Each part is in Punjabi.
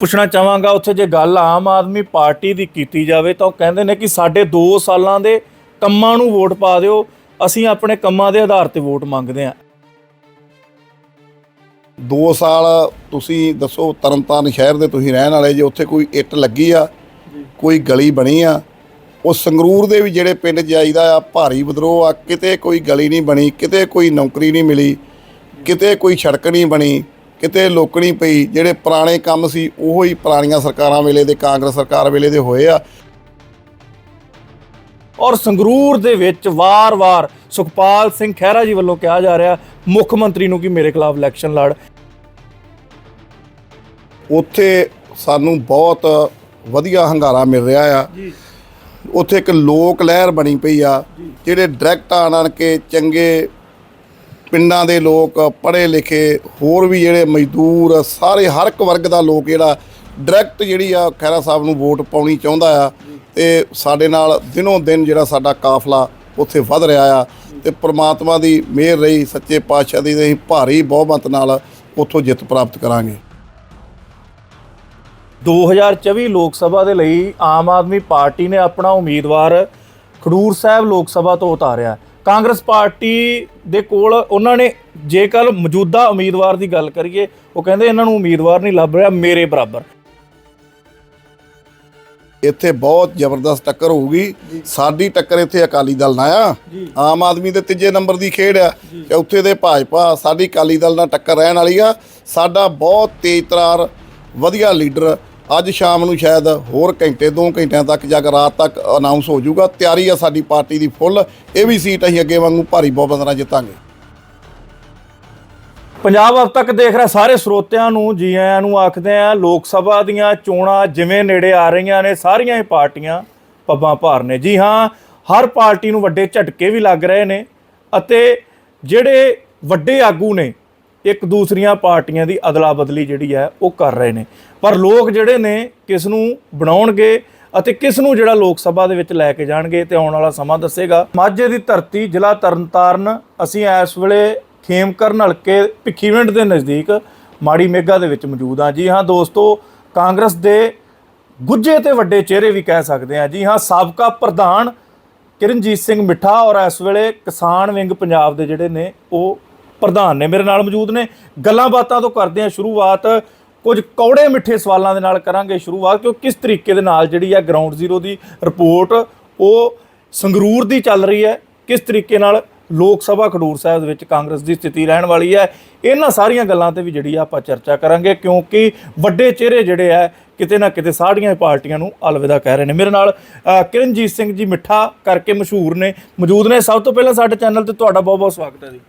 ਪੁੱਛਣਾ ਚਾਹਾਂਗਾ ਉੱਥੇ ਜੇ ਗੱਲ ਆਮ ਆਦਮੀ ਪਾਰਟੀ ਦੀ ਕੀਤੀ ਜਾਵੇ ਤਾਂ ਉਹ ਕਹਿੰਦੇ ਨੇ ਕਿ ਸਾਡੇ 2 ਸਾਲਾਂ ਦੇ ਕੰਮਾਂ ਨੂੰ ਵੋਟ ਪਾ ਦਿਓ ਅਸੀਂ ਆਪਣੇ ਕੰਮਾਂ ਦੇ ਆਧਾਰ ਤੇ ਵੋਟ ਮੰਗਦੇ ਹਾਂ। 2 ਸਾਲ ਤੁਸੀਂ ਦੱਸੋ ਤਰਨਤਾਰਨ ਸ਼ਹਿਰ ਦੇ ਤੁਸੀਂ ਰਹਿਣ ਵਾਲੇ ਜੇ ਉੱਥੇ ਕੋਈ ਇੱਟ ਲੱਗੀ ਆ ਕੋਈ ਗਲੀ ਬਣੀ ਆ ਉਹ ਸੰਗਰੂਰ ਦੇ ਵੀ ਜਿਹੜੇ ਪਿੰਡ ਜਾਈਦਾ ਆ ਭਾਰੀ ਵਿਦਰੋਹ ਆ ਕਿਤੇ ਕੋਈ ਗਲੀ ਨਹੀਂ ਬਣੀ ਕਿਤੇ ਕੋਈ ਨੌਕਰੀ ਨਹੀਂ ਮਿਲੀ ਕਿਤੇ ਕੋਈ ਸੜਕ ਨਹੀਂ ਬਣੀ ਕਿਤੇ ਲੋਕਣੀ ਪਈ ਜਿਹੜੇ ਪੁਰਾਣੇ ਕੰਮ ਸੀ ਉਹੋ ਹੀ ਪੁਰਾਣੀਆਂ ਸਰਕਾਰਾਂ ਵੇਲੇ ਦੇ ਕਾਂਗਰਸ ਸਰਕਾਰ ਵੇਲੇ ਦੇ ਹੋਏ ਆ। ਔਰ ਸੰਗਰੂਰ ਦੇ ਵਿੱਚ ਵਾਰ-ਵਾਰ ਸੁਖਪਾਲ ਸਿੰਘ ਖਹਿਰਾ ਜੀ ਵੱਲੋਂ ਕਿਹਾ ਜਾ ਰਿਹਾ ਮੁੱਖ ਮੰਤਰੀ ਨੂੰ ਕਿ ਮੇਰੇ ਖਿਲਾਫ ਇਲੈਕਸ਼ਨ ਲੜ। ਉੱਥੇ ਸਾਨੂੰ ਬਹੁਤ ਵਧੀਆ ਹੰਗਾਰਾ ਮਿਲ ਰਿਹਾ ਆ। ਜੀ। ਉੱਥੇ ਇੱਕ ਲੋਕ ਲਹਿਰ ਬਣੀ ਪਈ ਆ ਜਿਹੜੇ ਡਾਇਰੈਕਟ ਆਣ ਆਣ ਕੇ ਚੰਗੇ ਪਿੰਡਾਂ ਦੇ ਲੋਕ, ਪੜ੍ਹੇ ਲਿਖੇ, ਹੋਰ ਵੀ ਜਿਹੜੇ ਮਜ਼ਦੂਰ, ਸਾਰੇ ਹਰ ਇੱਕ ਵਰਗ ਦਾ ਲੋਕ ਜਿਹੜਾ ਡਾਇਰੈਕਟ ਜਿਹੜੀ ਆ ਖੈਰਾ ਸਾਹਿਬ ਨੂੰ ਵੋਟ ਪਾਉਣੀ ਚਾਹੁੰਦਾ ਆ ਤੇ ਸਾਡੇ ਨਾਲ ਦਿਨੋਂ ਦਿਨ ਜਿਹੜਾ ਸਾਡਾ ਕਾਫਲਾ ਉੱਥੇ ਵੱਧ ਰਿਹਾ ਆ ਤੇ ਪ੍ਰਮਾਤਮਾ ਦੀ ਮਿਹਰ ਰਹੀ, ਸੱਚੇ ਪਾਤਸ਼ਾਹ ਦੀ ਅਸੀਂ ਭਾਰੀ ਬਹੁਮਤ ਨਾਲ ਉੱਥੋਂ ਜਿੱਤ ਪ੍ਰਾਪਤ ਕਰਾਂਗੇ। 2024 ਲੋਕ ਸਭਾ ਦੇ ਲਈ ਆਮ ਆਦਮੀ ਪਾਰਟੀ ਨੇ ਆਪਣਾ ਉਮੀਦਵਾਰ ਖਡੂਰ ਸਾਹਿਬ ਲੋਕ ਸਭਾ ਤੋਂ ਉਤਾਰਿਆ। ਕਾਂਗਰਸ ਪਾਰਟੀ ਦੇ ਕੋਲ ਉਹਨਾਂ ਨੇ ਜੇਕਰ ਮੌਜੂਦਾ ਉਮੀਦਵਾਰ ਦੀ ਗੱਲ ਕਰੀਏ ਉਹ ਕਹਿੰਦੇ ਇਹਨਾਂ ਨੂੰ ਉਮੀਦਵਾਰ ਨਹੀਂ ਲੱਭ ਰਿਹਾ ਮੇਰੇ ਬਰਾਬਰ। ਇੱਥੇ ਬਹੁਤ ਜ਼ਬਰਦਸਤ ਟੱਕਰ ਹੋਊਗੀ। ਸਾਡੀ ਟੱਕਰ ਇੱਥੇ ਅਕਾਲੀ ਦਲ ਨਾਲ ਆ। ਆਮ ਆਦਮੀ ਦੇ ਤੀਜੇ ਨੰਬਰ ਦੀ ਖੇਡ ਆ। ਚੌਥੇ ਦੇ ਭਾਜਪਾ ਸਾਡੀ ਅਕਾਲੀ ਦਲ ਨਾਲ ਟੱਕਰ ਰਹਿਣ ਵਾਲੀ ਆ। ਸਾਡਾ ਬਹੁਤ ਤੇਜ਼ ਤਰਾਰ ਵਧੀਆ ਲੀਡਰ ਅੱਜ ਸ਼ਾਮ ਨੂੰ ਸ਼ਾਇਦ ਹੋਰ ਘੰਟੇ, ਦੋ ਘੰਟਿਆਂ ਤੱਕ ਜਾਂ ਰਾਤ ਤੱਕ ਅਨਾਉਂਸ ਹੋ ਜਾਊਗਾ। ਤਿਆਰੀ ਆ ਸਾਡੀ ਪਾਰਟੀ ਦੀ ਫੁੱਲ। ਇਹ ਵੀ ਸੀਟ ਅਸੀਂ ਅੱਗੇ ਵਾਂਗੂ ਭਾਰੀ ਬਹੁਮਤ ਨਾਲ ਜਿੱਤਾਂਗੇ। ਪੰਜਾਬ ਅਬ ਤੱਕ ਦੇਖ ਰਿਹਾ ਸਾਰੇ ਸਰੋਤਿਆਂ ਨੂੰ ਜੀ ਆਇਆਂ ਨੂੰ ਆਖਦੇ ਆ, ਲੋਕ ਸਭਾ ਦੀਆਂ ਚੋਣਾਂ ਜਿਵੇਂ ਨੇੜੇ ਆ ਰਹੀਆਂ ਨੇ, ਸਾਰੀਆਂ ਹੀ ਪਾਰਟੀਆਂ ਪੱਬਾਂ ਭਾਰ ਨੇ। ਜੀ ਹਾਂ, ਹਰ ਪਾਰਟੀ ਨੂੰ ਵੱਡੇ ਝਟਕੇ ਵੀ ਲੱਗ ਰਹੇ ਨੇ ਅਤੇ ਜਿਹੜੇ ਵੱਡੇ ਆਗੂ ਨੇ ਇੱਕ ਦੂਸਰੀਆਂ ਪਾਰਟੀਆਂ ਦੀ ਅਦਲਾ ਬਦਲੀ ਜਿਹੜੀ ਹੈ ਉਹ ਕਰ ਰਹੇ ਨੇ। ਪਰ ਲੋਕ ਜਿਹੜੇ ਨੇ, ਕਿਸ ਨੂੰ ਬਣਾਉਣਗੇ ਅਤੇ ਕਿਸ ਨੂੰ ਜਿਹੜਾ ਲੋਕ ਸਭਾ ਦੇ ਵਿੱਚ ਲੈ ਕੇ ਜਾਣਗੇ ਤੇ ਆਉਣ ਵਾਲਾ ਸਮਾਂ ਦੱਸੇਗਾ। ਮਾਝੇ ਦੀ ਧਰਤੀ ਜ਼ਿਲ੍ਹਾ ਤਰਨਤਾਰਨ, ਅਸੀਂ ਇਸ ਵੇਲੇ ਖੇਮਕਰਨ ਹਲਕੇ ਭਿੱਖੀਵਿੰਡ ਦੇ ਨਜ਼ਦੀਕ ਮਾੜੀ ਮੇਗਾ ਦੇ ਵਿੱਚ ਮੌਜੂਦ ਹਾਂ। ਜੀ ਹਾਂ ਦੋਸਤੋ, ਕਾਂਗਰਸ ਦੇ ਗੁੱਜੇ ਤੇ ਵੱਡੇ ਚਿਹਰੇ ਵੀ ਕਹਿ ਸਕਦੇ ਹਾਂ। ਜੀ ਹਾਂ, ਸਾਬਕਾ ਪ੍ਰਧਾਨ ਕਿਰਨਜੀਤ ਸਿੰਘ ਮਿੱਠਾ ਔਰ ਇਸ ਵੇਲੇ ਕਿਸਾਨ ਵਿੰਗ ਪੰਜਾਬ ਦੇ ਜਿਹੜੇ ਨੇ, ਉਹ ਪ੍ਰਧਾਨ ਨੇ ਮੇਰੇ ਨਾਲ ਮੌਜੂਦ ਨੇ। ਗੱਲਾਂ ਬਾਤਾਂ ਤੋਂ ਕਰਦੇ ਹਾਂ ਸ਼ੁਰੂਆਤ। ਕੁਝ ਕੌੜੇ ਮਿੱਠੇ ਸਵਾਲਾਂ ਦੇ ਨਾਲ ਕਰਾਂਗੇ ਸ਼ੁਰੂਆਤ ਕਿ ਉਹ ਕਿਸ ਤਰੀਕੇ ਦੇ ਨਾਲ ਜਿਹੜੀ ਆ ਗਰਾਊਂਡ ਜ਼ੀਰੋ ਦੀ ਰਿਪੋਰਟ, ਉਹ ਸੰਗਰੂਰ ਦੀ ਚੱਲ ਰਹੀ ਹੈ, ਕਿਸ ਤਰੀਕੇ ਨਾਲ ਲੋਕ ਸਭਾ ਖਡੂਰ ਸਾਹਿਬ ਵਿੱਚ ਕਾਂਗਰਸ ਦੀ ਸਥਿਤੀ ਰਹਿਣ ਵਾਲੀ ਹੈ, ਇਹਨਾਂ ਸਾਰੀਆਂ ਗੱਲਾਂ ਤੇ ਵੀ ਜਿਹੜੀ ਆ ਆਪਾਂ ਚਰਚਾ ਕਰਾਂਗੇ, ਕਿਉਂਕਿ ਵੱਡੇ ਚਿਹਰੇ ਜਿਹੜੇ ਆ, ਕਿਤੇ ਨਾ ਕਿਤੇ ਸਾਰੀਆਂ ਪਾਰਟੀਆਂ ਨੂੰ ਅਲਵਿਦਾ ਕਹਿ ਰਹੇ ਨੇ। ਮੇਰੇ ਨਾਲ ਕਿਰਨਜੀਤ ਸਿੰਘ ਜੀ ਮਿੱਠਾ ਕਰਕੇ ਮਸ਼ਹੂਰ ਨੇ, ਮੌਜੂਦ ਨੇ। ਸਭ ਤੋਂ ਪਹਿਲਾਂ ਸਾਡੇ ਚੈਨਲ ਤੇ ਤੁਹਾਡਾ ਬਹੁਤ ਬਹੁਤ ਸਵਾਗਤ ਹੈ ਜੀ।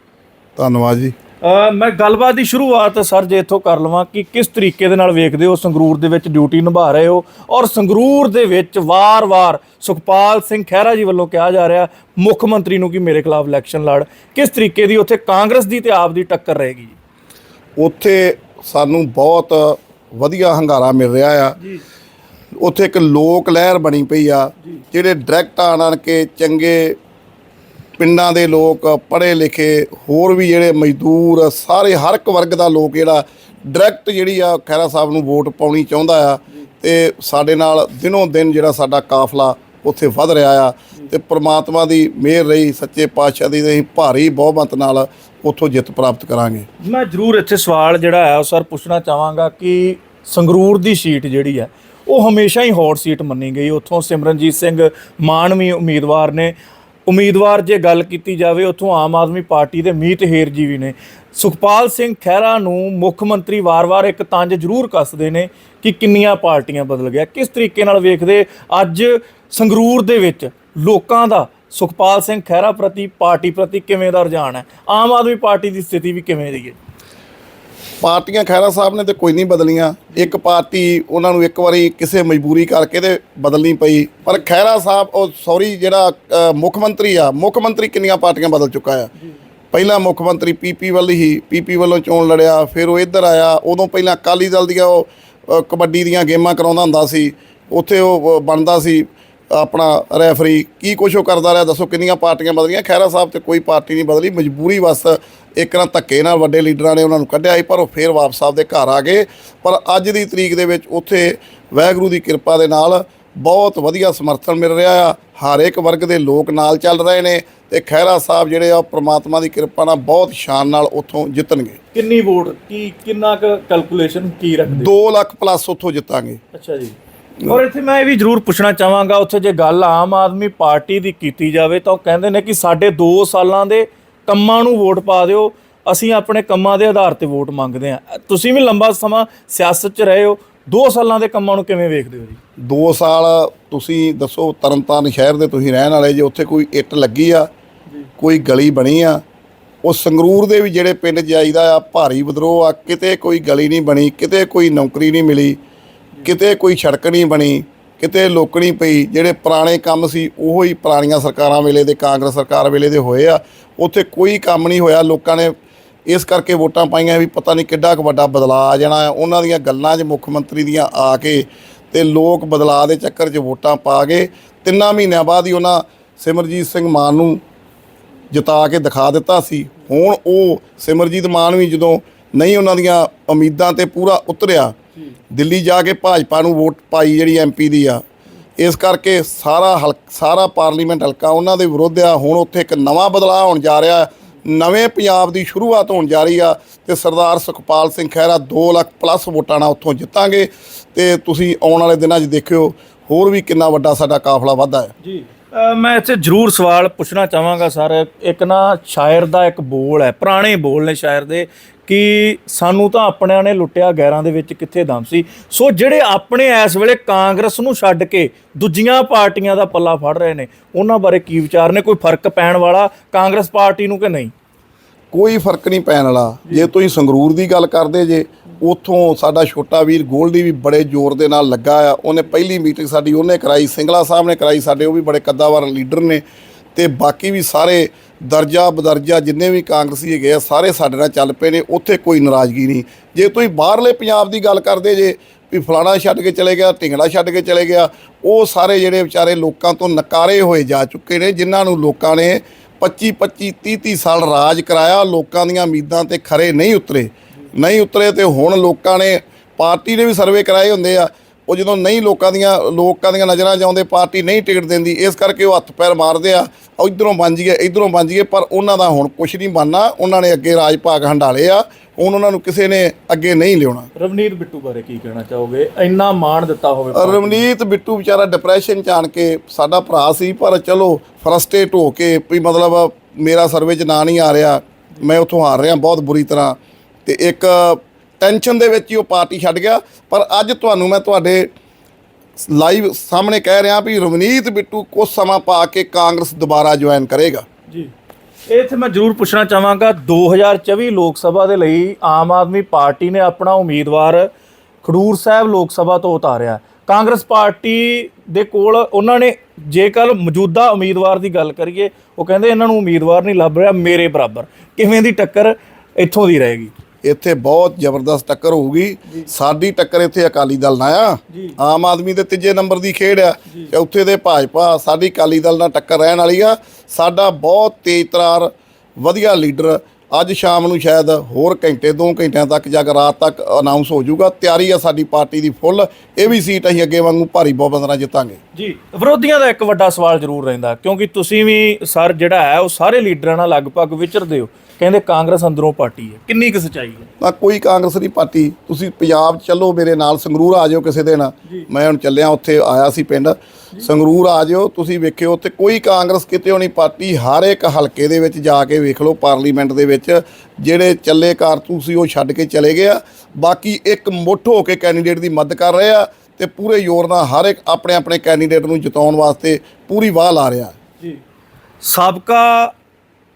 ਧੰਨਵਾਦ ਜੀ। ਅ, ਮੈਂ ਗੱਲਬਾਤ ਦੀ ਸ਼ੁਰੂਆਤ ਸਰ ਜੇ ਇੱਥੋਂ ਕਰ ਲਵਾਂ ਕਿ ਕਿਸ ਤਰੀਕੇ ਦੇ ਨਾਲ ਵੇਖਦੇ ਹੋ ਸੰਗਰੂਰ ਦੇ ਵਿੱਚ ਡਿਊਟੀ ਨਿਭਾ ਰਹੇ ਹੋ ਔਰ ਸੰਗਰੂਰ ਦੇ ਵਿੱਚ ਵਾਰ-ਵਾਰ ਸੁਖਪਾਲ ਸਿੰਘ ਖਹਿਰਾ ਜੀ ਵੱਲੋਂ ਕਿਹਾ ਜਾ ਰਿਹਾ ਮੁੱਖ ਮੰਤਰੀ ਨੂੰ ਕਿ ਮੇਰੇ ਖਿਲਾਫ ਇਲੈਕਸ਼ਨ ਲੜ। ਕਿਸ ਤਰੀਕੇ ਦੀ ਉੱਥੇ ਕਾਂਗਰਸ ਦੀ ਤੇ ਆਪ ਦੀ ਟੱਕਰ ਰਹੇਗੀ ਉੱਥੇ ਸਾਨੂੰ ਬਹੁਤ ਵਧੀਆ ਹੰਗਾਰਾ ਮਿਲ ਰਿਹਾ ਆ। ਉੱਥੇ ਇੱਕ ਲੋਕ ਲਹਿਰ ਬਣੀ ਪਈ ਆ ਜਿਹੜੇ ਡਾਇਰੈਕਟ ਆਣ ਆਣ ਕੇ ਚੰਗੇ ਪਿੰਡਾਂ ਦੇ ਲੋਕ, ਪੜ੍ਹੇ ਲਿਖੇ, ਹੋਰ ਵੀ ਜਿਹੜੇ ਮਜ਼ਦੂਰ, ਸਾਰੇ ਹਰ ਇੱਕ ਵਰਗ ਦਾ ਲੋਕ ਜਿਹੜਾ ਡਾਇਰੈਕਟ ਜਿਹੜੀ ਆ ਖੈਰਾ ਸਾਹਿਬ ਨੂੰ ਵੋਟ ਪਾਉਣੀ ਚਾਹੁੰਦਾ ਆ ਤੇ ਸਾਡੇ ਨਾਲ ਦਿਨੋਂ ਦਿਨ ਜਿਹੜਾ ਸਾਡਾ ਕਾਫਲਾ ਉੱਥੇ ਵੱਧ ਰਿਹਾ ਆ ਤੇ ਪ੍ਰਮਾਤਮਾ ਦੀ ਮਿਹਰ ਰਹੀ, ਸੱਚੇ ਪਾਤਸ਼ਾਹ ਦੀ ਅਸੀਂ ਭਾਰੀ ਬਹੁਮਤ ਨਾਲ ਉੱਥੋਂ ਜਿੱਤ ਪ੍ਰਾਪਤ ਕਰਾਂਗੇ। ਮੈਂ ਜ਼ਰੂਰ ਇੱਥੇ ਸਵਾਲ ਜਿਹੜਾ ਆ ਉਹ ਸਰ, ਪੁੱਛਣਾ ਚਾਹਾਂਗਾ ਕਿ ਸੰਗਰੂਰ ਦੀ ਸੀਟ ਜਿਹੜੀ ਹੈ ਉਹ ਹਮੇਸ਼ਾ ਹੀ ਹੌਟ ਸੀਟ ਮੰਨੀ ਗਈ। ਉੱਥੋਂ ਸਿਮਰਨਜੀਤ ਸਿੰਘ ਮਾਨ ਵੀ ਉਮੀਦਵਾਰ ਨੇ। ਉਮੀਦਵਾਰ ਜੇ ਗੱਲ ਕੀਤੀ ਜਾਵੇ, ਉੱਥੋਂ ਆਮ ਆਦਮੀ ਪਾਰਟੀ ਦੇ ਮੀਤ ਹੇਰ ਜੀ ਵੀ ਨੇ। ਸੁਖਪਾਲ ਸਿੰਘ ਖਹਿਰਾ ਨੂੰ ਮੁੱਖ ਮੰਤਰੀ ਵਾਰ-ਵਾਰ ਇੱਕ ਤੰਜ ਜ਼ਰੂਰ ਕੱਸਦੇ ਨੇ ਕਿ ਕਿੰਨੀਆਂ ਪਾਰਟੀਆਂ ਬਦਲ ਗਿਆ। ਕਿਸ ਤਰੀਕੇ ਨਾਲ ਵੇਖਦੇ ਅੱਜ ਸੰਗਰੂਰ ਦੇ ਵਿੱਚ ਲੋਕਾਂ ਦਾ ਸੁਖਪਾਲ ਸਿੰਘ ਖਹਿਰਾ ਪ੍ਰਤੀ, ਪਾਰਟੀ ਪ੍ਰਤੀ ਕਿਵੇਂ ਦਾ ਰੁਝਾਨ ਹੈ? ਆਮ ਆਦਮੀ ਪਾਰਟੀ ਦੀ ਸਥਿਤੀ ਵੀ ਕਿਵੇਂ ਦੀ ਹੈ? ਪਾਰਟੀਆਂ ਖੈਰਾ ਸਾਹਿਬ ਨੇ ਤੇ ਕੋਈ ਨਹੀਂ ਬਦਲੀਆਂ। ਇੱਕ ਪਾਰਟੀ ਉਹਨਾਂ ਨੂੰ ਇੱਕ ਵਾਰੀ ਕਿਸੇ ਮਜਬੂਰੀ ਕਰਕੇ ਤੇ ਬਦਲਣੀ ਪਈ। ਪਰ ਖੈਰਾ ਸਾਹਿਬ ਉਹ ਸੌਰੀ ਜਿਹੜਾ ਮੁੱਖ ਮੰਤਰੀ ਆ ਮੁੱਖ ਮੰਤਰੀ ਕਿੰਨੀਆਂ ਪਾਰਟੀਆਂ ਬਦਲ ਚੁੱਕਾ ਆ? ਪਹਿਲਾਂ ਮੁੱਖ ਮੰਤਰੀ ਪੀਪੀ ਵੱਲ ਹੀ ਪੀਪੀ ਵੱਲੋਂ ਚੋਣ ਲੜਿਆ ਫਿਰ ਉਹ ਇੱਧਰ ਆਇਆ। ਉਦੋਂ ਪਹਿਲਾਂ ਅਕਾਲੀ ਦਲ ਦੀਆਂ ਉਹ ਕਬੱਡੀ ਦੀਆਂ ਗੇਮਾਂ ਕਰਾਉਂਦਾ ਹੁੰਦਾ ਸੀ। ਉੱਥੇ ਉਹ ਬਣਦਾ ਸੀ ਆਪਣਾ ਰੈਫਰੀ। ਕੀ ਕੁਛ ਉਹ ਕਰਦਾ ਰਿਹਾ ਦੱਸੋ ਕਿੰਨੀਆਂ ਪਾਰਟੀਆਂ ਬਦਲੀਆਂ? ਖੈਰਾ ਸਾਹਿਬ ਤੇ ਕੋਈ ਪਾਰਟੀ ਨਹੀਂ ਬਦਲੀ ਮਜਬੂਰੀ ਵਸ ਇੱਕ ਨਾ ਧੱਕੇ ਨਾਲ ਵੱਡੇ ਲੀਡਰਾਂ ਨੇ ਉਹਨਾਂ ਨੂੰ ਕੱਢਿਆ ਸੀ ਪਰ ਉਹ ਫੇਰ ਵਾਪਸ ਆਪਦੇ ਘਰ ਆ ਗਏ। ਪਰ ਅੱਜ ਦੀ ਤਰੀਕ ਦੇ ਵਿੱਚ ਉੱਥੇ ਵਾਹਿਗੁਰੂ ਦੀ ਕਿਰਪਾ ਦੇ ਨਾਲ ਬਹੁਤ ਵਧੀਆ ਸਮਰਥਨ ਮਿਲ ਰਿਹਾ ਆ। ਹਰ ਇੱਕ ਵਰਗ ਦੇ ਲੋਕ ਨਾਲ ਚੱਲ ਰਹੇ ਨੇ ਤੇ ਖਹਿਰਾ ਸਾਹਿਬ ਜਿਹੜੇ ਆ ਪ੍ਰਮਾਤਮਾ ਦੀ ਕਿਰਪਾ ਨਾਲ ਬਹੁਤ ਸ਼ਾਨ ਨਾਲ ਉੱਥੋਂ ਜਿੱਤਣਗੇ। ਕਿੰਨੀ ਵੋਟ ਕੀ ਕਿੰਨਾ ਕੁ ਕੈਲਕੂਲੇਸ਼ਨ ਕੀ ਰੱਖਦੇ? 2 ਲੱਖ ਪਲੱਸ ਉੱਥੋਂ ਜਿੱਤਾਂਗੇ। ਅੱਛਾ ਜੀ। ਔਰ ਇੱਥੇ ਮੈਂ ਇਹ ਵੀ ਜ਼ਰੂਰ ਪੁੱਛਣਾ ਚਾਹਾਂਗਾ ਉੱਥੇ ਜੇ ਗੱਲ ਆਮ ਆਦਮੀ ਪਾਰਟੀ ਦੀ ਕੀਤੀ ਜਾਵੇ ਤਾਂ ਉਹ ਕਹਿੰਦੇ ਨੇ ਕਿ ਸਾਡੇ 2 ਸਾਲਾਂ ਦੇ ਕੰਮਾਂ ਨੂੰ ਵੋਟ ਪਾ ਦਿਓ ਅਸੀਂ ਆਪਣੇ ਕੰਮਾਂ ਦੇ ਆਧਾਰ ਤੇ ਵੋਟ ਮੰਗਦੇ ਹਾਂ। ਤੁਸੀਂ ਵੀ ਲੰਬਾ ਸਮਾਂ ਸਿਆਸਤ 'ਚ ਰਹੇ ਹੋ 2 ਸਾਲਾਂ ਦੇ ਕੰਮਾਂ ਨੂੰ ਕਿਵੇਂ ਵੇਖਦੇ ਹੋ ਜੀ? 2 ਸਾਲ ਤੁਸੀਂ ਦੱਸੋ ਤਰਨਤਾਰਨ ਸ਼ਹਿਰ ਦੇ ਤੁਸੀਂ ਰਹਿਣ ਵਾਲੇ ਜੇ ਉੱਥੇ ਕੋਈ ਇੱਟ ਲੱਗੀ ਆ ਕੋਈ ਗਲੀ ਬਣੀ ਆ ਉਹ ਸੰਗਰੂਰ ਦੇ ਵੀ ਜਿਹੜੇ ਪਿੰਡ ਜਾਈਦਾ ਆ ਭਾਰੀ ਵਿਦਰੋਹ ਆ ਕਿਤੇ ਕੋਈ ਗਲੀ ਨਹੀਂ ਬਣੀ ਕਿਤੇ ਕੋਈ ਨੌਕਰੀ ਨਹੀਂ ਮਿਲੀ ਕਿਤੇ ਕੋਈ ਸੜਕ ਨਹੀਂ ਬਣੀ ਕਿਤੇ ਲੋਕਣੀ ਪਈ ਜਿਹੜੇ ਪੁਰਾਣੇ ਕੰਮ ਸੀ ਉਹੋ ਹੀ ਪੁਰਾਣੀਆਂ ਸਰਕਾਰਾਂ ਵੇਲੇ ਦੇ ਕਾਂਗਰਸ ਸਰਕਾਰ ਵੇਲੇ ਦੇ ਹੋਏ ਆ ਉੱਥੇ ਕੋਈ ਕੰਮ ਨਹੀਂ ਹੋਇਆ, ਲੋਕਾਂ ਨੇ ਇਸ ਕਰਕੇ ਵੋਟਾਂ ਪਾਈਆਂ ਵੀ ਪਤਾ ਨਹੀਂ ਕਿੱਡਾ ਕੁ ਵੱਡਾ ਬਦਲਾਅ ਆ ਜਾਣਾ ਆ। ਉਹਨਾਂ ਦੀਆਂ ਗੱਲਾਂ 'ਚ ਮੁੱਖ ਮੰਤਰੀ ਦੀਆਂ ਆ ਕੇ ਤੇ ਲੋਕ ਬਦਲਾਅ ਦੇ ਚੱਕਰ 'ਚ ਵੋਟਾਂ ਪਾ ਗਏ ਤਿੰਨਾਂ ਮਹੀਨਿਆਂ ਬਾਅਦ ਹੀ ਉਹਨਾਂ ਸਿਮਰਜੀਤ ਸਿੰਘ ਮਾਨ ਨੂੰ ਜਿਤਾ ਕੇ ਦਿਖਾ ਦਿੱਤਾ ਸੀ। ਹੁਣ ਉਹ ਸਿਮਰਜੀਤ ਮਾਨ ਵੀ ਜਦੋਂ ਨਹੀਂ ਉਹਨਾਂ ਦੀਆਂ ਉਮੀਦਾਂ ਤੇ ਪੂਰਾ ਉਤਰਿਆ, ਦਿੱਲੀ ਜਾ ਕੇ ਭਾਜਪਾ ਨੂੰ ਵੋਟ ਪਾਈ ਜਿਹੜੀ ਐਮਪੀ ਦੀ ਆ ਇਸ ਕਰਕੇ ਸਾਰਾ ਹਲ ਸਾਰਾ ਪਾਰਲੀਮੈਂਟ ਹਲਕਾ ਉਹਨਾਂ ਦੇ ਵਿਰੁੱਧ ਆ। ਹੁਣ ਉੱਥੇ ਇੱਕ ਨਵਾਂ ਬਦਲਾਅ ਹੋਣ ਜਾ ਰਿਹਾ। ਨਵੇਂ ਪੰਜਾਬ ਦੀ ਸ਼ੁਰੂਆਤ ਹੋਣ ਜਾ ਰਹੀ ਆ ਤੇ ਸਰਦਾਰ ਸੁਖਪਾਲ ਸਿੰਘ ਖਹਿਰਾ 2 ਲੱਖ ਪਲੱਸ ਵੋਟਾਂ ਨਾਲ ਉੱਥੋਂ ਜਿੱਤਾਂਗੇ। ਤੇ ਤੁਸੀਂ ਆਉਣ ਵਾਲੇ ਦਿਨਾਂ 'ਚ ਦੇਖਿਓ, ਹੋਰ ਵੀ ਕਿੰਨਾ ਵੱਡਾ ਸਾਡਾ ਕਾਫਲਾ ਵਾਧਾ ਹੈ। ਜੀ। ਮੈਂ ਇੱਥੇ ਜ਼ਰੂਰ ਸਵਾਲ ਪੁੱਛਣਾ ਚਾਹਾਂਗਾ ਸਰ। ਇੱਕ ਨਾ ਸ਼ਾਇਰ ਦਾ ਇੱਕ ਬੋਲ ਹੈ, ਪੁਰਾਣੇ ਬੋਲ ਨੇ ਸ਼ਾਇਰ ਦੇ, ਕਿ ਸਾਨੂੰ ਤਾਂ ਆਪਣਿਆਂ ਨੇ ਲੁੱਟਿਆ, ਗੈਰਾਂ ਦੇ ਵਿੱਚ ਕਿੱਥੇ ਦਮ ਸੀ? ਸੋ ਜਿਹੜੇ ਆਪਣੇ ਇਸ ਵੇਲੇ ਕਾਂਗਰਸ ਨੂੰ ਛੱਡ ਕੇ ਦੂਜੀਆਂ ਪਾਰਟੀਆਂ ਦਾ ਪੱਲਾ ਫੜ ਰਹੇ ਨੇ, ਉਹਨਾਂ ਬਾਰੇ ਕੀ ਵਿਚਾਰ ਨੇ? ਕੋਈ ਫ਼ਰਕ ਪੈਣ ਵਾਲਾ ਕਾਂਗਰਸ ਪਾਰਟੀ ਨੂੰ ਕਿ ਨਹੀਂ? ਕੋਈ ਫ਼ਰਕ ਨਹੀਂ ਪੈਣ ਵਾਲਾ। ਜੇ ਤੁਸੀਂ ਸੰਗਰੂਰ ਦੀ ਗੱਲ ਕਰਦੇ ਜੇ ਉਥੋਂ ਸਾਡਾ ਛੋਟਾ ਵੀਰ ਗੋਲਡੀ ਵੀ ਬੜੇ ਜ਼ੋਰ ਦੇ ਨਾਲ ਲੱਗਾ ਆ। ਉਹਨੇ ਪਹਿਲੀ ਮੀਟਿੰਗ ਸਾਡੀ ਉਹਨੇ ਕਰਾਈ, ਸਿੰਗਲਾ ਸਾਹਿਬ ਨੇ ਕਰਾਈ, ਸਾਡੇ ਉਹ ਵੀ ਬੜੇ ਕੱਦਾਵਾਰ ਲੀਡਰ ਨੇ। ਤੇ ਬਾਕੀ ਵੀ ਸਾਰੇ ਦਰਜਾ ਬਦਰਜਾ ਜਿੰਨੇ ਵੀ ਕਾਂਗਰਸੀ ਹੈਗੇ ਆ, ਸਾਰੇ ਸਾਡੇ ਨਾਲ ਚੱਲ ਪਏ ਨੇ, ਉੱਥੇ ਕੋਈ ਨਾਰਾਜ਼ਗੀ ਨਹੀਂ। ਜੇ ਤੁਸੀਂ ਬਾਹਰਲੇ ਪੰਜਾਬ ਦੀ ਗੱਲ ਕਰਦੇ ਜੇ, ਵੀ ਫਲਾਣਾ ਛੱਡ ਕੇ ਚਲੇ ਗਿਆ ਢਿੰਗੜਾ ਛੱਡ ਕੇ ਚਲੇ ਗਿਆ, ਉਹ ਸਾਰੇ ਜਿਹੜੇ ਵਿਚਾਰੇ ਲੋਕਾਂ ਤੋਂ ਨਕਾਰੇ ਹੋਏ ਜਾ ਚੁੱਕੇ ਨੇ, ਜਿਨ੍ਹਾਂ ਨੂੰ ਲੋਕਾਂ ਨੇ 25 25 30 30 ਸਾਲ ਰਾਜ ਕਰਾਇਆ, ਲੋਕਾਂ ਦੀਆਂ ਉਮੀਦਾਂ ਤੇ ਖਰੇ ਨਹੀਂ ਉਤਰੇ। ਨਹੀਂ ਉਤਰੇ ਤੇ ਹੁਣ ਲੋਕਾਂ ਨੇ ਪਾਰਟੀ ਨੇ ਵੀ ਸਰਵੇ ਕਰਾਏ ਹੁੰਦੇ ਆ। ਉਹ ਜਦੋਂ ਨਹੀਂ ਲੋਕਾਂ ਦੀਆਂ ਲੋਕਾਂ ਦੀਆਂ ਨਜ਼ਰਾਂ 'ਚ ਆਉਂਦੇ ਪਾਰਟੀ ਨਹੀਂ ਟਿਕਟ ਦਿੰਦੀ ਇਸ ਕਰਕੇ ਉਹ ਹੱਥ ਪੈਰ ਮਾਰਦੇ ਆ। ਇਧਰੋਂ ਬਣ ਜੀਏ ਇਧਰੋਂ ਬਣ ਜੀਏ ਪਰ ਉਹਨਾਂ ਦਾ ਹੁਣ ਕੁਝ ਨਹੀਂ ਬਣਨਾ। ਉਹਨਾਂ ਨੇ ਅੱਗੇ ਰਾਜ ਭਾਗ ਹੰਡਾਲੇ ਆ। ਹੁਣ ਉਹਨਾਂ ਨੂੰ ਕਿਸੇ ਨੇ ਅੱਗੇ ਨਹੀਂ ਲਿਆਉਣਾ। ਰਵਨੀਤ ਬਿੱਟੂ ਬਾਰੇ ਕੀ ਕਹਿਣਾ ਚਾਹੋਗੇ? ਇੰਨਾ ਮਾਣ ਦਿੱਤਾ ਹੋਵੇ ਰਵਨੀਤ ਬਿੱਟੂ ਵਿਚਾਰਾ ਡਿਪਰੈਸ਼ਨ ਚ ਆਣ ਕੇ ਸਾਡਾ ਭਰਾ ਸੀ ਪਰ ਚਲੋ ਫਰਸਟ੍ਰੇਟ ਹੋ ਕੇ ਵੀ ਮਤਲਬ ਮੇਰਾ ਸਰਵੇ 'ਚ ਨਾਂ ਨਹੀਂ ਆ ਰਿਹਾ। ਮੈਂ ਉੱਥੋਂ ਹਾਰ ਰਿਹਾ ਬਹੁਤ ਬੁਰੀ ਤਰ੍ਹਾਂ। ਤੇ ਇੱਕ ਟੈਨਸ਼ਨ ਦੇ ਵਿੱਚ ਹੀ ਉਹ ਪਾਰਟੀ ਛੱਡ ਗਿਆ। ਪਰ ਅੱਜ ਤੁਹਾਨੂੰ ਮੈਂ ਤੁਹਾਡੇ ਲਾਈਵ ਸਾਹਮਣੇ ਕਹਿ ਰਿਹਾ ਵੀ ਰਵਨੀਤ ਬਿੱਟੂ ਕੁਝ ਸਮਾਂ ਪਾ ਕੇ ਕਾਂਗਰਸ ਦੁਬਾਰਾ ਜੁਆਇਨ ਕਰੇਗਾ। ਜੀ। ਇੱਥੇ ਮੈਂ ਜ਼ਰੂਰ ਪੁੱਛਣਾ ਚਾਹਾਂਗਾ 2024 ਲੋਕ ਸਭਾ ਦੇ ਲਈ ਆਮ ਆਦਮੀ ਪਾਰਟੀ ਨੇ ਆਪਣਾ ਉਮੀਦਵਾਰ ਖਡੂਰ ਸਾਹਿਬ ਲੋਕ ਸਭਾ ਤੋਂ ਉਤਾਰਿਆ। ਕਾਂਗਰਸ ਪਾਰਟੀ ਦੇ ਕੋਲ ਉਹਨਾਂ ਨੇ ਜੇਕਰ ਮੌਜੂਦਾ ਉਮੀਦਵਾਰ ਦੀ ਗੱਲ ਕਰੀਏ, ਉਹ ਕਹਿੰਦੇ ਇਹਨਾਂ ਨੂੰ ਉਮੀਦਵਾਰ ਨਹੀਂ ਲੱਭ ਰਿਹਾ, ਮੇਰੇ ਬਰਾਬਰ। ਕਿਵੇਂ ਦੀ ਟੱਕਰ ਇੱਥੋਂ ਦੀ ਰਹੇਗੀ? ਇੱਥੇ ਬਹੁਤ ਜ਼ਬਰਦਸਤ ਟੱਕਰ ਹੋਊਗੀ। ਸਾਡੀ ਟੱਕਰ ਇੱਥੇ ਅਕਾਲੀ ਦਲ ਨਾਲ ਆ। ਆਮ ਆਦਮੀ ਦੇ ਤੀਜੇ ਨੰਬਰ ਦੀ ਖੇਡ ਆ ਚੌਥੇ ਦੇ ਭਾਜਪਾ ਸਾਡੀ ਅਕਾਲੀ ਦਲ ਨਾਲ ਟੱਕਰ ਰਹਿਣ ਵਾਲੀ ਆ। ਸਾਡਾ ਬਹੁਤ ਤੇਜ਼ ਤਰਾਰ ਵਧੀਆ ਲੀਡਰ ਅੱਜ ਸ਼ਾਮ ਨੂੰ ਸ਼ਾਇਦ ਹੋਰ ਘੰਟੇ ਦੋ ਘੰਟਿਆਂ ਤੱਕ ਜਾਂ ਰਾਤ ਤੱਕ ਅਨਾਉਂਸ ਹੋ ਜਾਊਗਾ। ਤਿਆਰੀ ਆ ਸਾਡੀ ਪਾਰਟੀ ਦੀ ਫੁੱਲ। ਇਹ ਵੀ ਸੀਟ ਅਸੀਂ ਅੱਗੇ ਵਾਂਗੂ ਭਾਰੀ ਬਹੁਮਤ ਨਾਲ ਜਿੱਤਾਂਗੇ। ਜੀ। ਵਿਰੋਧੀਆਂ ਦਾ ਇੱਕ ਵੱਡਾ ਸਵਾਲ ਜ਼ਰੂਰ ਰਹਿੰਦਾ ਕਿਉਂਕਿ ਤੁਸੀਂ ਵੀ ਸਰ ਜਿਹੜਾ ਹੈ ਉਹ ਸਾਰੇ ਲੀਡਰਾਂ ਨਾਲ ਲਗਭਗ ਵਿਚਰਦੇ ਹੋ। ਕਹਿੰਦੇ ਕਾਂਗਰਸ ਅੰਦਰੋਂ ਪਾਰਟੀ ਹੈ। ਕਿੰਨੀ ਕੁ ਸੱਚਾਈ ਹੈ? ਨਾ ਕੋਈ ਕਾਂਗਰਸ ਦੀ ਪਾਰਟੀ ਤੁਸੀਂ ਪੰਜਾਬ ਚੱਲੋ ਮੇਰੇ ਨਾਲ ਸੰਗਰੂਰ ਆ ਜਾਓ ਕਿਸੇ ਦਿਨ। ਮੈਂ ਹੁਣ ਚੱਲਿਆ ਉੱਥੇ ਆਇਆ ਸੀ ਪਿੰਡ। ਸੰਗਰੂਰ ਆ ਜਾਓ ਤੁਸੀਂ ਵੇਖਿਓ ਉੱਥੇ ਕੋਈ ਕਾਂਗਰਸ ਕਿਤੇ ਨਹੀਂ ਪਾਰਟੀ ਹਰ ਇੱਕ ਹਲਕੇ ਦੇ ਵਿੱਚ ਜਾ ਕੇ ਵੇਖ ਲਓ ਪਾਰਲੀਮੈਂਟ ਦੇ ਵਿੱਚ। ਜਿਹੜੇ ਚੱਲੇ ਕਾਰਤੂਸ ਸੀ ਉਹ ਛੱਡ ਕੇ ਚਲੇ ਗਏ ਆ। ਬਾਕੀ ਇੱਕ ਮੁੱਠ ਹੋ ਕੇ ਕੈਂਡੀਡੇਟ ਦੀ ਮਦਦ ਕਰ ਰਹੇ ਆ। ਤੇ ਪੂਰੇ ਜ਼ੋਰ ਨਾਲ ਹਰ ਇੱਕ ਆਪਣੇ ਆਪਣੇ ਕੈਂਡੀਡੇਟ ਨੂੰ ਜਿਤਾਉਣ ਵਾਸਤੇ ਪੂਰੀ ਵਾਹ ਲਾ ਰਿਹਾ। ਜੀ। ਸਾਬਕਾ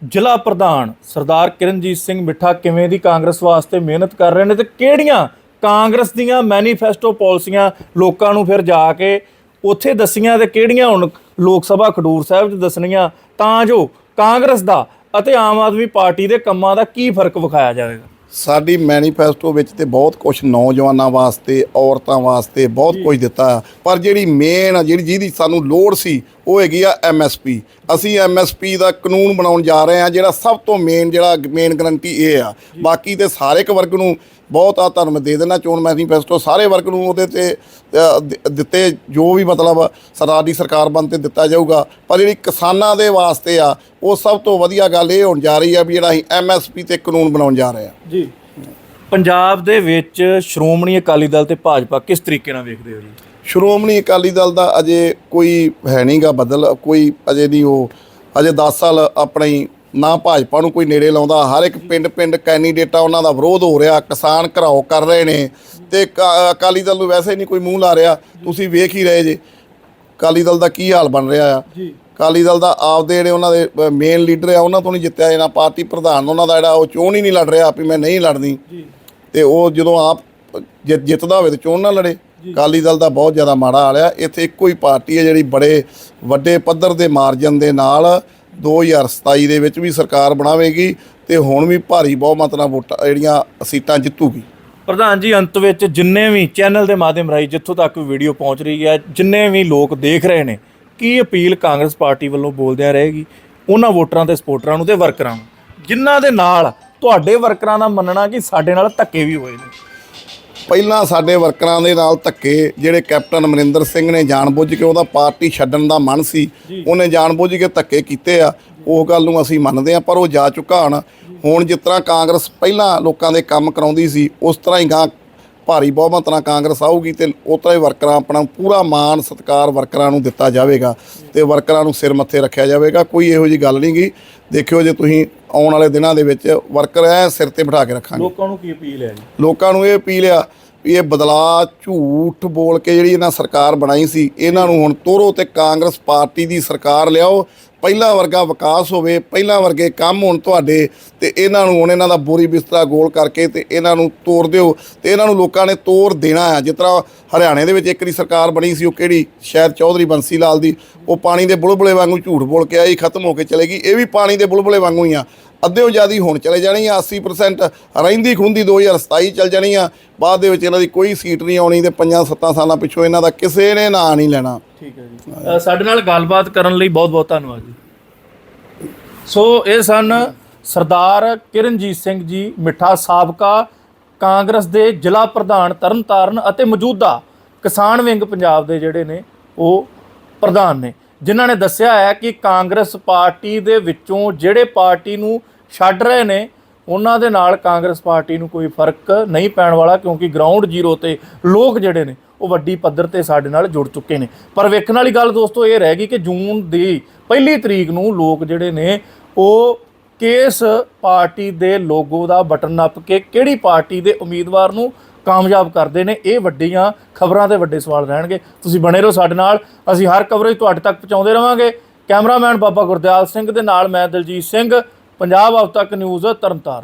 ਜ਼ਿਲ੍ਹਾ ਪ੍ਰਧਾਨ ਸਰਦਾਰ ਕਿਰਨਜੀਤ ਸਿੰਘ ਮਿੱਠਾ ਕਿਵੇਂ ਦੀ ਕਾਂਗਰਸ ਵਾਸਤੇ ਮਿਹਨਤ ਕਰ ਰਹੇ ਨੇ ਤੇ ਕਿਹੜੀਆਂ ਕਾਂਗਰਸ ਦੀਆਂ ਮੈਨੀਫੈਸਟੋ ਪਾਲਿਸੀਆਂ ਲੋਕਾਂ ਨੂੰ ਫਿਰ ਜਾ ਕੇ ਉੱਥੇ ਦੱਸੀਆਂ ਤੇ ਕਿਹੜੀਆਂ ਹੁਣ ਲੋਕ ਸਭਾ ਖਡੂਰ ਸਾਹਿਬ 'ਚ ਦੱਸਣੀਆਂ ਤਾਂ ਜੋ ਕਾਂਗਰਸ ਦਾ ਅਤੇ ਆਮ ਆਦਮੀ ਪਾਰਟੀ ਦੇ ਕੰਮਾਂ ਦਾ ਕੀ ਫ਼ਰਕ ਵਿਖਾਇਆ ਜਾਵੇਗਾ? ਸਾਡੀ ਮੈਨੀਫੈਸਟੋ ਵਿੱਚ ਤੇ ਬਹੁਤ ਕੁਝ ਨੌਜਵਾਨਾਂ ਵਾਸਤੇ ਔਰਤਾਂ ਵਾਸਤੇ ਬਹੁਤ ਕੁਝ ਦਿੱਤਾ ਆ। ਪਰ ਜਿਹੜੀ ਮੇਨ ਜਿਹੜੀ ਜਿਹਦੀ ਸਾਨੂੰ ਲੋੜ ਸੀ ਉਹ ਹੈਗੀ ਆ ਐਮਐਸਪੀ ਅਸੀਂ ਐਮਐਸਪੀ ਦਾ ਕਾਨੂੰਨ ਬਣਾਉਣ ਜਾ ਰਹੇ ਹਾਂ, ਜਿਹੜਾ ਸਭ ਤੋਂ ਮੇਨ ਜਿਹੜਾ ਮੇਨ ਗਰੰਟੀ ਇਹ ਆ। ਬਾਕੀ ਤੇ ਸਾਰੇ ਇੱਕ ਵਰਗ ਨੂੰ ਬਹੁਤ ਆ ਧਰਮ ਦੇ ਦੇਣਾ, ਚੋਣ ਮੈਨੀਫੈਸਟੋ ਸਾਰੇ ਵਰਗ ਨੂੰ ਉਹਦੇ ਤੇ ਦਿੱਤੇ ਜੋ ਵੀ ਮਤਲਬ ਸਰਕਾਰ ਦੀ ਸਰਕਾਰ ਬਣ ਤੇ ਦਿੱਤਾ ਜਾਊਗਾ। ਪਰ ਜਿਹੜੀ ਕਿਸਾਨਾਂ ਦੇ ਵਾਸਤੇ ਆ, ਉਹ ਸਭ ਤੋਂ ਵਧੀਆ ਗੱਲ ਇਹ ਹੋਣ ਜਾ ਰਹੀ ਆ ਵੀ ਜਿਹੜਾ ਅਸੀਂ ਐਮਐਸਪੀ ਤੇ ਕਾਨੂੰਨ ਬਣਾਉਣ ਜਾ ਰਹੇ ਆ ਜੀ। ਪੰਜਾਬ ਦੇ ਵਿੱਚ ਸ਼੍ਰੋਮਣੀ ਅਕਾਲੀ ਦਲ ਤੇ ਭਾਜਪਾ ਕਿਸ ਤਰੀਕੇ ਨਾਲ ਵੇਖਦੇ ਹੋ ਜੀ? ਸ਼੍ਰੋਮਣੀ ਅਕਾਲੀ ਦਲ ਦਾ ਅਜੇ ਕੋਈ ਹੈ ਨਹੀਂਗਾ ਬਦਲ ਕੋਈ ਅਜੇ ਨਹੀਂ ਉਹ ਅਜੇ 10 ਸਾਲ ਆਪਣੀ ਨਾ ਭਾਜਪਾ ਨੂੰ ਕੋਈ ਨੇੜੇ ਲਾਉਂਦਾ ਹਰ ਇੱਕ ਪਿੰਡ ਪਿੰਡ ਕੈਂਡੀਡੇਟਾਂ ਉਹਨਾਂ ਦਾ ਵਿਰੋਧ ਹੋ ਰਿਹਾ ਕਿਸਾਨ ਘਰਾਓ ਕਰ ਰਹੇ ਨੇ ਤੇ ਅਕਾਲੀ ਦਲ ਨੂੰ ਵੈਸੇ ਨਹੀਂ ਕੋਈ ਮੂੰਹ ਲਾ ਰਿਹਾ ਤੁਸੀਂ ਵੇਖ ਹੀ ਰਹੇ ਜੇ। ਅਕਾਲੀ ਦਲ ਦਾ ਕੀ ਹਾਲ ਬਣ ਰਿਹਾ ਆ? ਅਕਾਲੀ ਦਲ ਦਾ ਆਪਦੇ ਜਿਹੜੇ ਉਹਨਾਂ ਦੇ ਮੇਨ ਲੀਡਰ ਆ ਉਹਨਾਂ ਤੋਂ ਨਹੀਂ ਜਿੱਤਿਆ ਜਾਣਾ ਪਾਰਟੀ ਪ੍ਰਧਾਨ ਉਹਨਾਂ ਦਾ ਜਿਹੜਾ ਉਹ ਚੋਣ ਹੀ ਨਹੀਂ ਲੜ ਰਿਹਾ ਵੀ ਮੈਂ ਨਹੀਂ ਲੜਨੀ। ਤੇ ਉਹ ਜਦੋਂ ਆਪ ਜਿੱਤਦਾ ਹੋਵੇ ਤੇ ਚੋਣ ਨਾ ਲੜੇ। ਅਕਾਲੀ ਦਲ ਦਾ ਬਹੁਤ ਜ਼ਿਆਦਾ ਮਾੜਾ ਹਾਲ ਆ। ਇੱਥੇ ਇੱਕੋ ਹੀ ਪਾਰਟੀ ਹੈ ਜਿਹੜੀ ਬੜੇ ਵੱਡੇ ਪੱਧਰ ਦੇ ਮਾਰਜਨ ਦੇ ਨਾਲ 2027 ਦੇ ਵਿੱਚ ਵੀ ਸਰਕਾਰ ਬਣਾਵੇਗੀ ਤੇ ਹੁਣ ਵੀ ਭਾਰੀ ਬਹੁਮਤ ਨਾਲ ਵੋਟਾਂ ਜਿਹੜੀਆਂ ਸੀਟਾਂ ਜਿੱਤੂਗੀ। ਪ੍ਰਧਾਨ ਜੀ ਅੰਤ ਵਿੱਚ ਜਿੰਨੇ ਵੀ ਚੈਨਲ ਦੇ ਮਾਧਿਅਮ ਰਾਹੀਂ ਜਿੱਥੋਂ ਤੱਕ ਵੀਡੀਓ ਪਹੁੰਚ ਰਹੀ ਹੈ ਜਿੰਨੇ ਵੀ ਲੋਕ ਦੇਖ ਰਹੇ ਨੇ ਕੀ ਅਪੀਲ ਕਾਂਗਰਸ ਪਾਰਟੀ ਵੱਲੋਂ ਬੋਲਦਿਆਂ ਰਹੇਗੀ? ਉਹਨਾਂ ਵੋਟਰਾਂ ਤੇ ਸਪੋਰਟਰਾਂ ਨੂੰ ਤੇ ਵਰਕਰਾਂ ਨੂੰ। ਜਿਨ੍ਹਾਂ ਦੇ ਨਾਲ ਤੁਹਾਡੇ ਵਰਕਰਾਂ ਦਾ ਮੰਨਣਾ ਕਿ ਸਾਡੇ ਨਾਲ ਧੱਕੇ ਵੀ ਹੋਏ ਨੇ। ਪਹਿਲਾਂ ਸਾਡੇ ਵਰਕਰਾਂ ਦੇ ਨਾਲ ਧੱਕੇ ਜਿਹੜੇ ਕੈਪਟਨ ਅਮਰਿੰਦਰ ਸਿੰਘ ਨੇ ਜਾਣਬੁੱਝ ਕੇ ਉਹਦਾ ਪਾਰਟੀ ਛੱਡਣ ਦਾ ਮਨ ਸੀ ਉਹਨੇ ਜਾਣਬੁੱਝ ਕੇ ਧੱਕੇ ਕੀਤੇ ਆ। ਉਹ ਗੱਲ ਨੂੰ ਅਸੀਂ ਮੰਨਦੇ ਆ ਪਰ ਉਹ ਜਾ ਚੁੱਕਾ ਹੁਣ। ਹੁਣ ਜਿਸ ਤਰ੍ਹਾਂ ਕਾਂਗਰਸ ਪਹਿਲਾਂ ਲੋਕਾਂ ਦੇ ਕੰਮ ਕਰਾਉਂਦੀ ਸੀ ਉਸ ਤਰ੍ਹਾਂ ਹੀ ਗਾਂ ਭਾਰੀ ਬਹੁਮਤ ਨਾਲ ਕਾਂਗਰਸ ਆਊਗੀ ਤੇ ਉਹ ਤਰ੍ਹਾਂ ਹੀ ਵਰਕਰਾਂ ਆਪਣਾ ਪੂਰਾ ਮਾਣ ਸਤਿਕਾਰ ਵਰਕਰਾਂ ਨੂੰ ਦਿੱਤਾ ਜਾਵੇਗਾ ਤੇ ਵਰਕਰਾਂ ਨੂੰ ਸਿਰ ਮੱਥੇ ਰੱਖਿਆ ਜਾਵੇਗਾ। ਕੋਈ ਇਹੋ ਜੀ ਗੱਲ ਨਹੀਂ ਗੀ। ਦੇਖਿਓ ਜੇ ਤੁਸੀਂ ਆਉਣ ਵਾਲੇ ਦਿਨਾਂ ਦੇ ਵਿੱਚ ਵਰਕਰ ਐ ਸਿਰ ਤੇ ਬਿਠਾ ਕੇ ਰੱਖਾਂਗੇ। ਲੋਕਾਂ ਨੂੰ ਕੀ ਅਪੀਲ ਹੈ ਜੀ? ਲੋਕਾਂ ਨੂੰ ਇਹ ਅਪੀਲ ਆ ਵੀ ਇਹ ਬਦਲਾ ਝੂਠ ਬੋਲ ਕੇ ਜਿਹੜੀ ਇਹਨਾਂ ਸਰਕਾਰ ਬਣਾਈ ਸੀ ਇਹਨਾਂ ਨੂੰ ਹੁਣ ਤੋਰੋ ਤੇ ਕਾਂਗਰਸ ਪਾਰਟੀ ਦੀ ਸਰਕਾਰ ਲਿਆਓ ਪਹਿਲਾਂ ਵਰਗਾ ਵਿਕਾਸ ਹੋਵੇ, ਪਹਿਲਾਂ ਵਰਗੇ ਕੰਮ ਹੋਣ ਤੁਹਾਡੇ, ਤੇ ਇਹਨਾਂ ਨੂੰ ਹੁਣ ਇਹਨਾਂ ਦਾ ਬੋਰੀ ਬਿਸਤਰਾ ਗੋਲ ਕਰਕੇ ਤੇ ਇਹਨਾਂ ਨੂੰ ਤੋੜ ਦਿਓ, ਤੇ ਇਹਨਾਂ ਨੂੰ ਲੋਕਾਂ ਨੇ ਤੋੜ ਦੇਣਾ ਆ। ਜਿਸ ਤਰ੍ਹਾਂ ਹਰਿਆਣੇ ਦੇ ਵਿੱਚ ਇੱਕ ਦੀ ਸਰਕਾਰ ਬਣੀ ਸੀ, ਉਹ ਕਿਹੜੀ? ਸ਼ਾਇਦ ਚੌਧਰੀ ਬੰਸੀ ਲਾਲ ਦੀ। ਉਹ ਪਾਣੀ ਦੇ ਬੁਲਬੁਲੇ ਵਾਂਗੂ ਝੂਠ ਬੋਲ ਕੇ ਆਈ, ਖਤਮ ਹੋ ਕੇ ਚਲੇਗੀ ਇਹ ਵੀ ਪਾਣੀ ਦੇ ਬੁਲਬੁਲੇ ਵਾਂਗੂ ਹੀ ਆ। ਅੱਧਿਓ ਜਿਆਦੀ ਹੁਣ ਚਲੇ ਜਾਣੀ ਆ 80% ਰਹਿੰਦੀ ਖੁੰਦੀ 2027 ਚਲ ਜਾਣੀ ਆ। ਬਾਅਦ ਦੇ ਵਿੱਚ ਇਹਨਾਂ ਦੀ ਕੋਈ ਸੀਟ ਨਹੀਂ ਆਉਣੀ ਤੇ 5-7 ਸਾਲਾਂ ਪਿੱਛੋਂ ਇਹਨਾਂ ਦਾ ਕਿਸੇ ਨੇ ਨਾਂ ਨਹੀਂ ਲੈਣਾ। ਠੀਕ ਹੈ ਜੀ। ਸਾਡੇ ਨਾਲ ਗੱਲਬਾਤ ਕਰਨ ਲਈ ਬਹੁਤ ਬਹੁਤ ਧੰਨਵਾਦ ਜੀ। ਸੋ ਇਹ ਸਨ ਸਰਦਾਰ ਕਿਰਨਜੀਤ ਸਿੰਘ ਜੀ, ਮਿੱਠਾ ਸਾਬਕਾ ਕਾਂਗਰਸ ਦੇ ਜ਼ਿਲ੍ਹਾ ਪ੍ਰਧਾਨ ਤਰਨਤਾਰਨ ਅਤੇ ਮੌਜੂਦਾ ਕਿਸਾਨ ਵਿੰਗ ਪੰਜਾਬ ਦੇ ਜਿਹੜੇ ਨੇ, ਉਹ ਪ੍ਰਧਾਨ ਨੇ। ਜਿਨ੍ਹਾਂ ਨੇ ਦੱਸਿਆ ਹੈ ਕਿ ਕਾਂਗਰਸ ਪਾਰਟੀ ਦੇ ਵਿੱਚੋਂ ਜਿਹੜੇ ਪਾਰਟੀ ਨੂੰ ਛੱਡ ਰਹੇ ਨੇ, ਉਹਨਾਂ ਦੇ ਨਾਲ ਕਾਂਗਰਸ ਪਾਰਟੀ ਨੂੰ ਕੋਈ ਫ਼ਰਕ ਨਹੀਂ ਪੈਣ ਵਾਲਾ ਕਿਉਂਕਿ ਗਰਾਊਂਡ ਜ਼ੀਰੋ ਤੇ ਲੋਕ ਜਿਹੜੇ ਨੇ, ਉਹ ਵੱਡੀ ਪੱਧਰ ਤੇ ਸਾਡੇ ਨਾਲ ਜੁੜ ਚੁੱਕੇ ਨੇ। ਪਰ ਵੇਖਣ ਵਾਲੀ ਗੱਲ ਦੋਸਤੋ ਇਹ ਰਹਿ ਗਈ ਕਿ ਜੂਨ ਦੀ ਪਹਿਲੀ ਤਰੀਕ ਨੂੰ ਲੋਕ ਜਿਹੜੇ ਨੇ, ਉਹ ਕਿਸ ਪਾਰਟੀ ਦੇ ਲੋਗੋ ਦਾ ਬਟਨ ਨੱਪ ਕੇ ਕਿਹੜੀ ਪਾਰਟੀ ਦੇ ਉਮੀਦਵਾਰ ਨੂੰ ਕਾਮਯਾਬ ਕਰਦੇ ਨੇ, ਇਹ ਵੱਡੀਆਂ ਖਬਰਾਂ ਦੇ ਵੱਡੇ ਸਵਾਲ ਰਹਿਣਗੇ। ਤੁਸੀਂ ਬਣੇ ਰਹੋ ਸਾਡੇ ਨਾਲ, ਅਸੀਂ ਹਰ ਕਵਰੇਜ ਤੁਹਾਡੇ ਤੱਕ ਪਹੁੰਚਾਉਂਦੇ ਰਵਾਂਗੇ। ਕੈਮਰਾਮੈਨ ਬਾਬਾ ਗੁਰਦਿਆਲ ਸਿੰਘ ਦੇ ਨਾਲ ਮੈਂ ਦਲਜੀਤ ਸਿੰਘ ਪੰਜਾਬ ਆਪ ਤੱਕ ਨਿਊਜ਼ ਤਰਨਤਾਰਨ